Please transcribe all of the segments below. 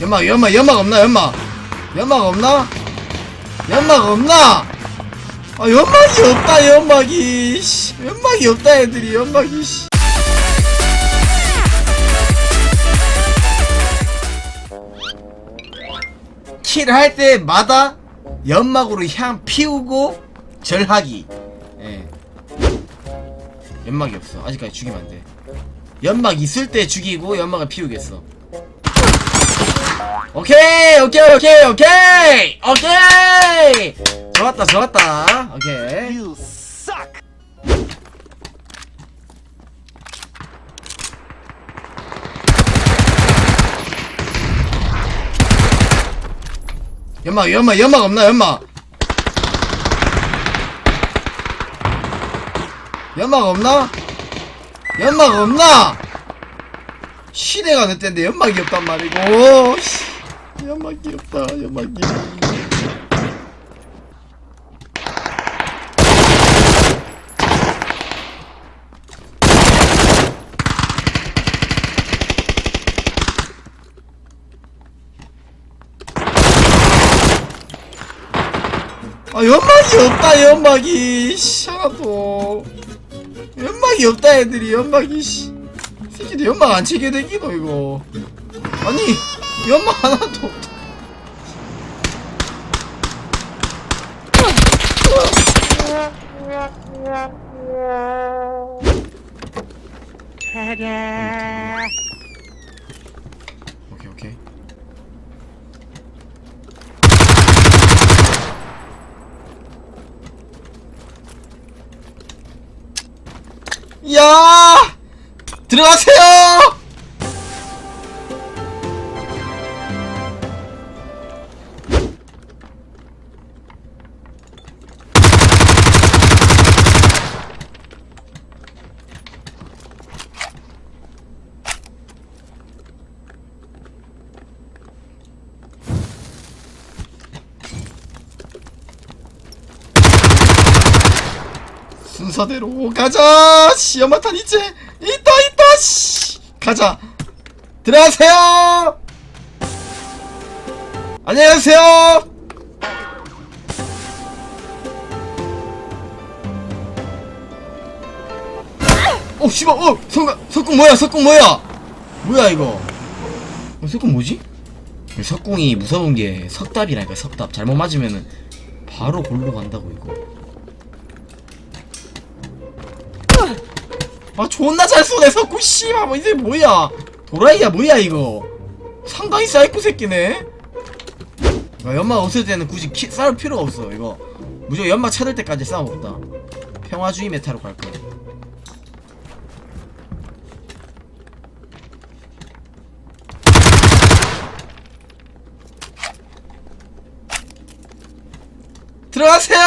연막 연막 연막 없나 연막 연막 없나 연막 없나 아 연막이 없다 연막이 씨. 연막이 없다 애들이 연막이 씨. 킬을 할 때마다 연막으로 향 피우고 절하기 예. 연막이 없어. 아직까지 죽이면 안돼. 연막 있을 때 죽이고 연막을 피우겠어. 오케이! 오케이 오케이 오케이! 오케이! 좋았다 좋았다. 오케이. You suck. 연막 연막 연막 없나 연막 연막 없나? 연막 없나? 시대가 늦던데 연막이 없단 말이고. 씨. 연막이 없다 연막이. 아 연막이 없다 연막이. 씨 하나도 연막이 없다 애들이 연막이 씨. 새끼들 연막 안 치게 되기도 이거. 아니 연막 하나도 없다. 오케이 오케이 야! 들어가세요 순서대로. 가자! 씨 연막탄 있지 있다 있다 씨! 가자! 들어가세요! 안녕하세요! 어 씨발 어 석궁 석궁 뭐야 석궁 뭐야? 뭐야 이거? 어, 석궁 뭐지? 석궁이 무서운 게 석답이라니까 석답. 잘못 맞으면은 바로 골로 간다고 이거 아 존나 잘 쏘네 석구 씨발 뭐 이게 뭐야? 도라이야 뭐야 이거? 상당히 사이코 새끼네? 아, 연막 없을 때는 굳이 키, 싸울 필요가 없어 이거. 무조건 연막 찾을 때까지 싸워봅다. 평화주의 메타로 갈 거야. 들어가세요?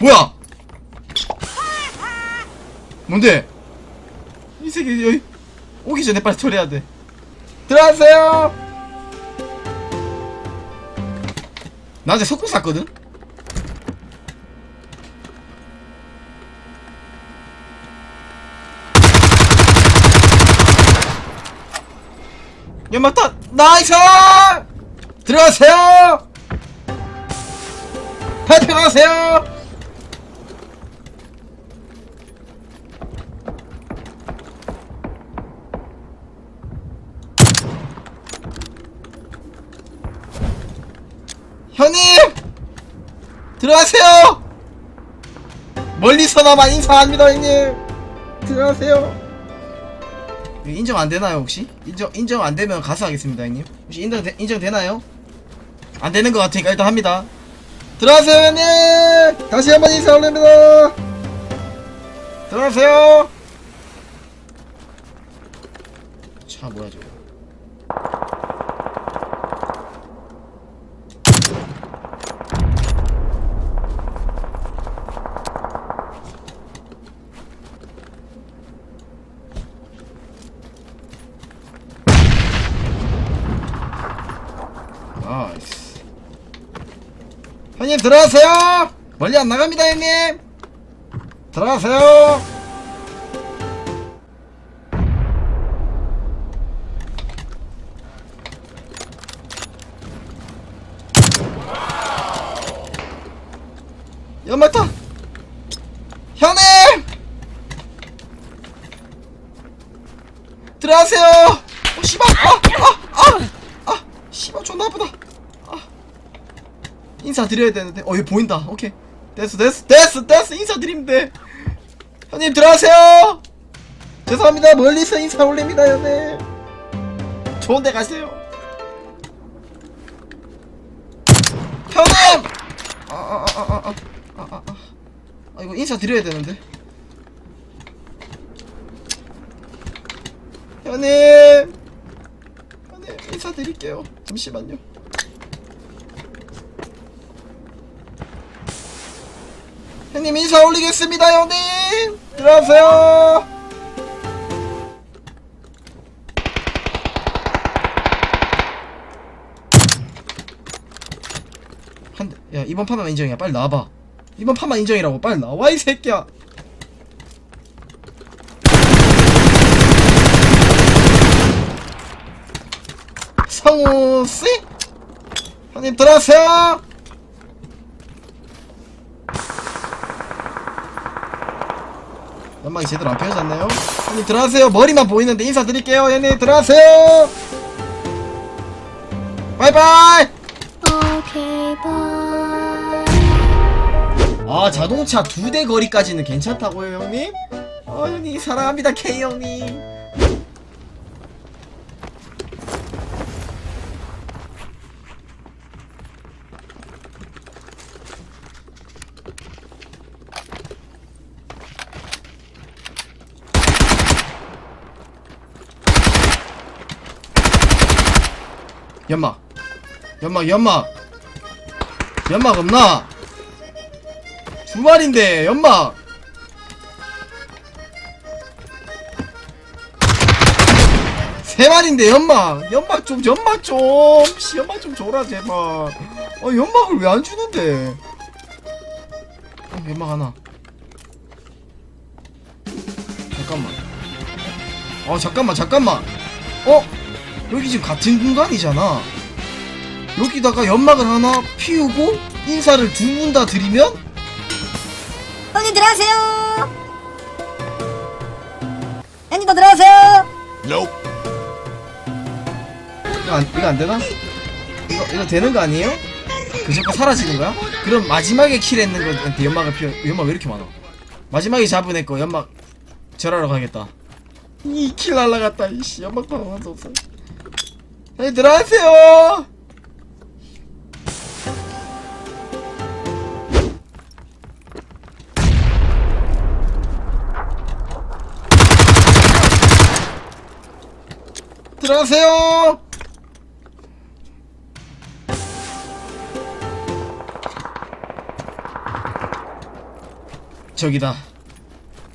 뭐야? 뭔데? 이 새끼 여기 오기 전에 빨리 처리해야 돼. 들어가세요. 나한테 석궁 쐈거든. 연막탄 나이스! 들어가세요. 발표하세요. 형님! 들어가세요! 멀리서나마 인사합니다 형님! 들어가세요! 인정 안 되나요 혹시? 인정 인정 안 되면 가서 하겠습니다 형님. 혹시 인정 되, 인정 되나요? 안 되는 것 같으니까 일단 합니다. 들어가세요 형님! 다시 한번 인사 올립니다. 들어가세요! 차 뭐야 저거 나이스 형님 들어가세요. 멀리 안 나갑니다 형님. 들어가세요 연막타 현님 들어가세요 어 씨발 아아아아 아, 씨발 존나 아프다 아 인사드려야 되는데. 어 여기 보인다. 오케이. 됐어 됐어 됐어 됐어. 인사드리면 돼. 형님 들어가세요. 죄송합니다. 멀리서 인사 올립니다 형님. 좋은 데 가세요. 형님! 아아아아아아 아 아, 아, 아. 아, 이거 인사드려야 되는데. 형님! 형님 인사드릴게요. 잠시만요 형님 인사 올리겠습니다 형님. 들어가세요. 한대 야 이번 판만 인정이야. 빨리 나와봐. 이번 판만 인정이라고. 빨리 나와 이 새끼야. 성우씨? 형님 들어가세요 연막이 제대로 안 펴졌나요? 형님 들어가세요. 머리만 보이는데 인사드릴게요. 형님 들어가세요. 바이바이! 오케이 바이. 아 자동차 두 대 거리까지는 괜찮다고요 형님? 어 형님 사랑합니다 K 형님 연막 연막 연막 연막 없나? 두 마리인데 연막 세 마리인데 연막 연막 좀 연막 좀. 씨, 연막 좀 줘라 제발. 어 연막을 왜 안 주는데? 어, 연막 하나. 잠깐만. 어 잠깐만 잠깐만. 어 여기 지금 같은 공간이잖아 여기다가 연막을 하나 피우고 인사를 두 분 다 드리면 형님 들어가세요 형님 더 들어가세요 Nope. 이거 안, 이거 안 되나? 이거, 이거 되는 거 아니에요? 그 자꾸 사라지는 거야? 그럼 마지막에 킬했는 거한테 연막을 피워, 연막 왜 이렇게 많아? 마지막에 잡은 애거 연막 절하러 가겠다. 이 킬 날라갔다, 이씨. 연막도 하나도 없어. 네, 들어가세요! 들어가세요! 저기다.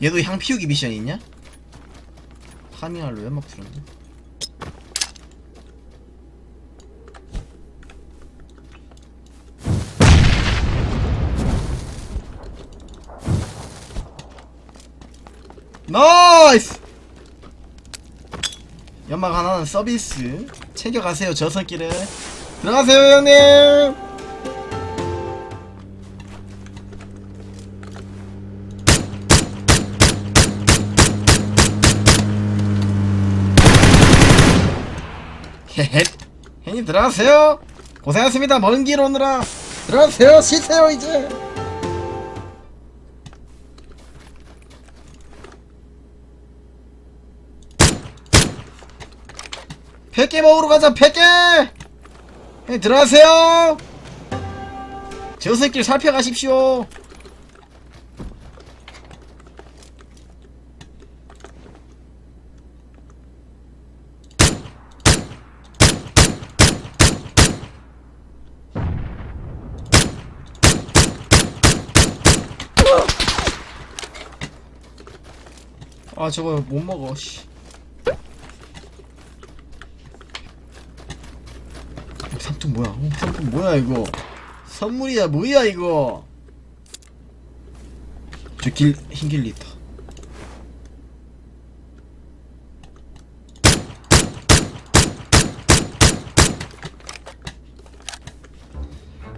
얘도 향 피우기 미션이 있냐? 파밍할로 연막 풀었네. 나이스! 연막 하나는 서비스. 챙겨가세요, 저 새끼를. 들어가세요, 형님! 헤헷. 형님 들어가세요. 고생하셨습니다. 먼 길 오느라. 들어가세요. 쉬세요, 이제. 팩게 먹으러 가자, 팩게! 형님 들어가세요. 저 새끼를 살펴가십시오. 아 저거 못 먹어 씨. 뭐야? 어, 삼통 뭐야 이거? 선물이야 뭐야 이거? 저길 흰길리 있다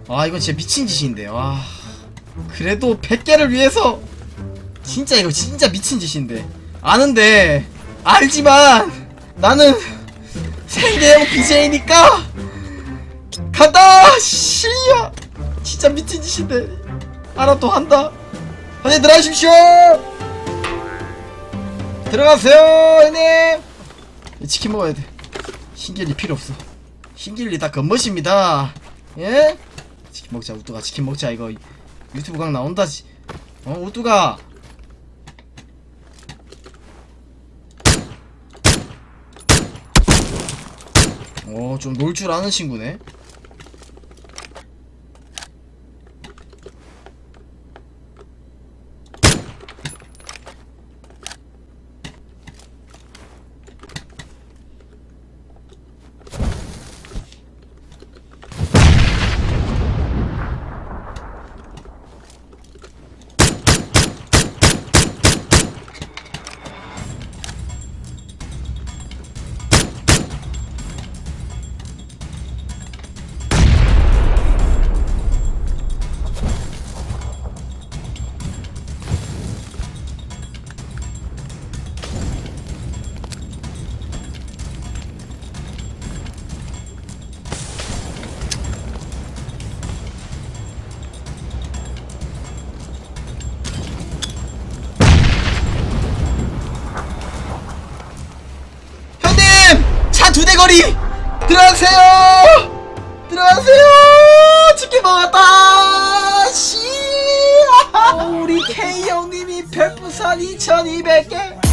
아 이건 진짜 미친 짓인데 와 그래도 100개를 위해서 진짜 이거 진짜 미친 짓인데 아는데 알지만 나는 생계형 BJ니까 간다! 씨야! 진짜 미친 짓인데. 알아 또 한다. 형님 들어가십시오! 들어가세요 형님! 치킨 먹어야 돼. 흰길리 필요 없어. 흰길리 다 겉멋입니다. 예? 치킨 먹자 우뚜가. 치킨 먹자 이거. 유튜브 강 나온다 지- 어 우뚜가! 어 좀 놀 줄 아는 친구네 먹었다! 씨! 우리 K 형님이 별풍선 2200개!